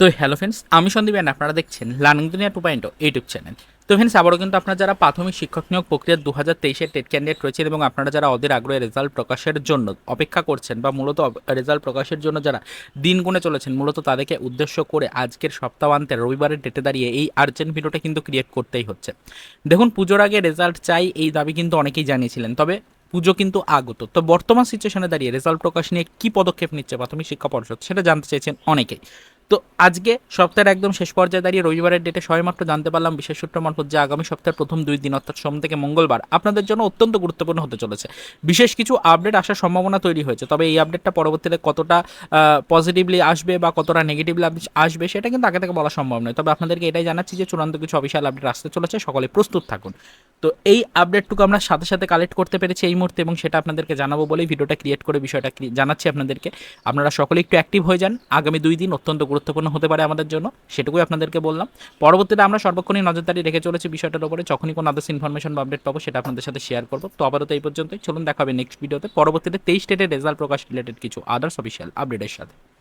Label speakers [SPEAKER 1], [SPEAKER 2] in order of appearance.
[SPEAKER 1] তো hello friends আমি Sandeep and আপনারা দেখছেন learning Duniya two point YouTube channel তো ফ্রেন্ডস আবারও কিন্তু আপনারা যারা প্রাথমিক শিক্ষক নিয়োগ প্রক্রিয়া দু হাজার তেইশের টেট ক্যান্ডিডেট রয়েছেন এবং আপনারা যারা ওদের আগ্রহে রেজাল্ট প্রকাশের জন্য অপেক্ষা করছেন বা মূলত রেজাল্ট প্রকাশের জন্য যারা দিন গুনে চলেছেন, মূলত তাদেরকে উদ্দেশ্য করে আজকের সপ্তাহান্তে রবিবারের ডেটে দাঁড়িয়ে এই আর্জেন্ট ভিডিওটা কিন্তু ক্রিয়েট করতেই হচ্ছে। দেখুন, পুজোর আগে রেজাল্ট চাই এই দাবি কিন্তু অনেকেই জানিয়েছিলেন, তবে পুজো কিন্তু আগত। তো বর্তমান সিচুয়েশনে দাঁড়িয়ে রেজাল্ট প্রকাশ নিয়ে কী পদক্ষেপ নিচ্ছে প্রাথমিক শিক্ষা পর্ষদ, সেটা জানতে চেয়েছেন অনেকেই। তো আজকে সপ্তাহের একদম শেষ পর্যায়ে দাঁড়িয়ে রবিবারের ডেটে সবেমাত্র জানতে পারলাম বিশেষ সূত্র মারফত যে আগামী সপ্তাহের প্রথম দুই দিন, অর্থাৎ সোম থেকে মঙ্গলবার, আপনাদের জন্য অত্যন্ত গুরুত্বপূর্ণ হতে চলেছে। বিশেষ কিছু আপডেট আসার সম্ভাবনা তৈরি হয়েছে, তবে এই আপডেটটা পরবর্তীতে কতটা পজিটিভলি আসবে বা কতটা নেগেটিভলি আসবে সেটা কিন্তু আগে থেকে বলা সম্ভব নয়। তবে আপনাদেরকে এটাই জানাচ্ছি যে চূড়ান্ত কিছু অফিসিয়াল আপডেট আসতে চলেছে, সকলে প্রস্তুত থাকুন। তো এই আপডেটটুকু আমরা সাথে সাথে কালেক্ট করতে পেরেছি এই মুহূর্তে এবং সেটা আপনাদেরকে জানাব বলেই ভিডিওটা ক্রিয়েট করে বিষয়টা জানাচ্ছি আপনাদেরকে। আপনারা সকলে একটু অ্যাক্টিভ হয়ে যান, আগামী দুই দিন অত্যন্ত গুরুত্বপূর্ণ হতে পারে আমাদের জন্য, সেটুকুই আপনাদেরকে বললাম। পরবর্তীতে আমরা সর্বক্ষণই নজরদারি রেখে চলেছি বিষয়টার উপরে। যখনই কোনো আদার্স ইনফরমেশন বা আপডেট পাবো, সেটা আপনাদের সাথে শেয়ার করব। তো আপাতত এই পর্যন্তই। চলুন দেখাবে নেক্সট ভিডিওতে পরবর্তীতে তেইশ স্টেটের রেজাল্ট প্রকাশ রিলেটেড কিছু আদার্স অফিসিয়াল আপডেটের সাথে।